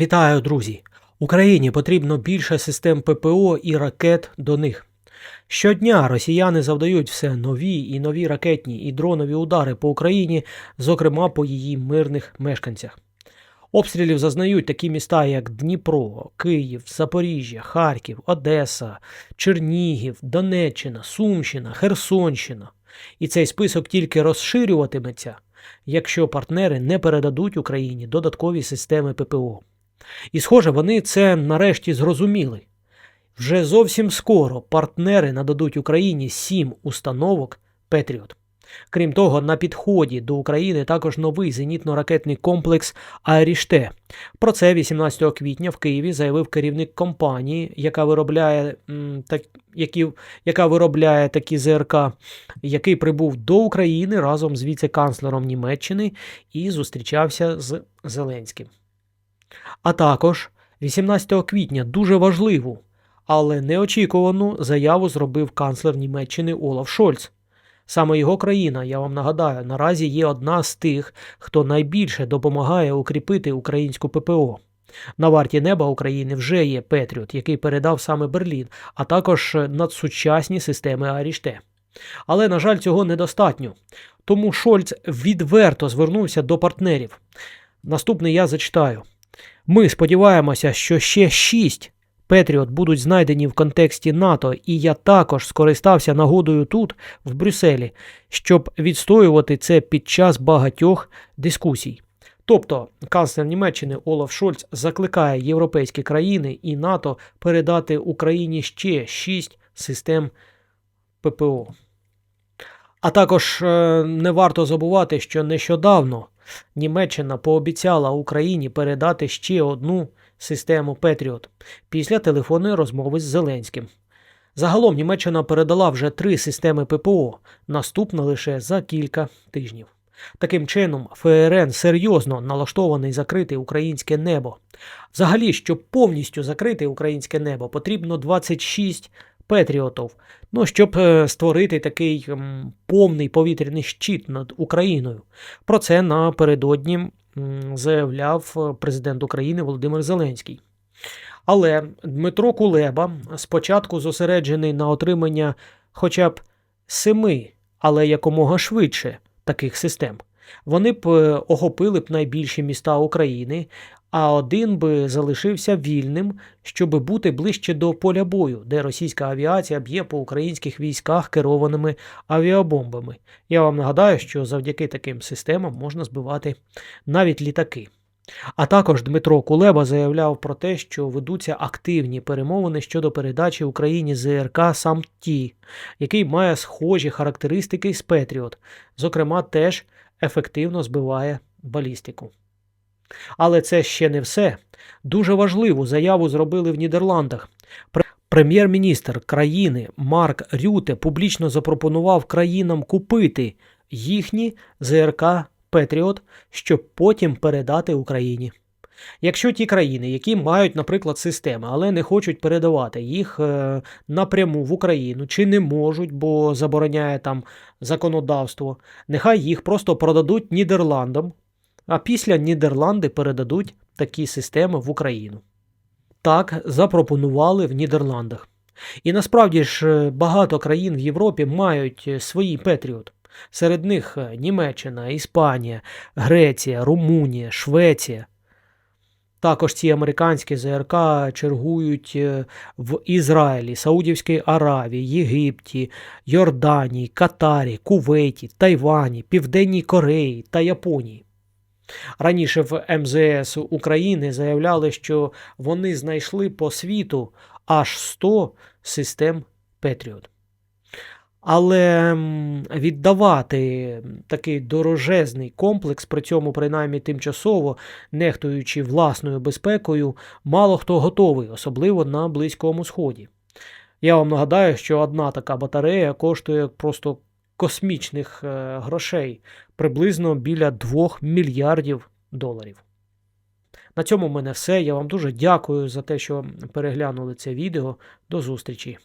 Вітаю, друзі! Україні потрібно більше систем ППО і ракет до них. Щодня росіяни завдають все нові і нові ракетні і дронові удари по Україні, зокрема по її мирних мешканцях. Обстрілів зазнають такі міста, як Дніпро, Київ, Запоріжжя, Харків, Одеса, Чернігів, Донеччина, Сумщина, Херсонщина. І цей список тільки розширюватиметься, якщо партнери не передадуть Україні додаткові системи ППО. І, схоже, вони це нарешті зрозуміли. Вже зовсім скоро партнери нададуть Україні сім установок Петріот. Крім того, на підході до України також новий зенітно-ракетний комплекс Айріште. Про це 18 квітня в Києві заявив керівник компанії, яка виробляє, так, які, яка виробляє такі ЗРК, який прибув до України разом з віце-канцлером Німеччини і зустрічався з Зеленським. А також 18 квітня дуже важливу, але неочікувану заяву зробив канцлер Німеччини Олаф Шольц. Саме його країна, я вам нагадаю, наразі є одна з тих, хто найбільше допомагає укріпити українську ППО. На варті неба України вже є Петріот, який передав саме Берлін, а також надсучасні системи Аріште. Але, на жаль, цього недостатньо. Тому Шольц відверто звернувся до партнерів. Наступний я зачитаю. Ми сподіваємося, що ще шість Петріот будуть знайдені в контексті НАТО, і я також скористався нагодою тут, в Брюсселі, щоб відстоювати це під час багатьох дискусій. Тобто, канцлер Німеччини Олаф Шольц закликає європейські країни і НАТО передати Україні ще шість систем ППО. А також е, не варто забувати, що нещодавно Німеччина пообіцяла Україні передати ще одну систему Петріот після телефонної розмови з Зеленським. Загалом Німеччина передала вже три системи ППО, наступна лише за кілька тижнів. Таким чином, ФРН серйозно налаштований закрити українське небо. Взагалі, щоб повністю закрити українське небо, потрібно 26 Петріотів, ну, щоб е, створити такий повний повітряний щит над Україною. Про це напередодні заявляв е, президент України Володимир Зеленський. Але Дмитро Кулеба спочатку зосереджений на отримання хоча б семи, але якомога швидше таких систем. Вони б е, охопили б найбільші міста України, а один би залишився вільним, щоб бути ближче до поля бою, де російська авіація б'є по українських військах керованими авіабомбами. Я вам нагадаю, що завдяки таким системам можна збивати навіть літаки. А також Дмитро Кулеба заявляв про те, що ведуться активні перемовини щодо передачі Україні ЗРК «Сам-Ті», який має схожі характеристики з Петріот, зокрема, теж ефективно збиває балістику. Але це ще не все. Дуже важливу заяву зробили в Нідерландах. Прем'єр-міністр країни Марк Рюте публічно запропонував країнам купити їхні ЗРК Петріот, щоб потім передати Україні. Якщо ті країни, які мають, наприклад, системи, але не хочуть передавати їх е, напряму в Україну, чи не можуть, бо забороняє там законодавство, нехай їх просто продадуть Нідерландам, а після Нідерланди передадуть такі системи в Україну. Так запропонували в Нідерландах. І насправді ж е, багато країн в Європі мають е, свої Петріот. Серед них е, Німеччина, Іспанія, Греція, Румунія, Швеція. Також ці американські ЗРК чергують е, в Ізраїлі, Саудівській Аравії, Єгипті, Йорданії, Катарі, Кувейті, Тайвані, Південній Кореї та Японії. Раніше в МЗС України заявляли, що вони знайшли по світу аж 100 систем Петріот. Але віддавати такий дорожезний комплекс, при цьому принаймні тимчасово, нехтуючи власною безпекою, мало хто готовий, особливо на Близькому Сході. Я вам нагадаю, що одна така батарея коштує просто космічних е, грошей, приблизно біля 2 мільярдів доларів. На цьому в мене все. Я вам дуже дякую за те, що переглянули це відео. До зустрічі!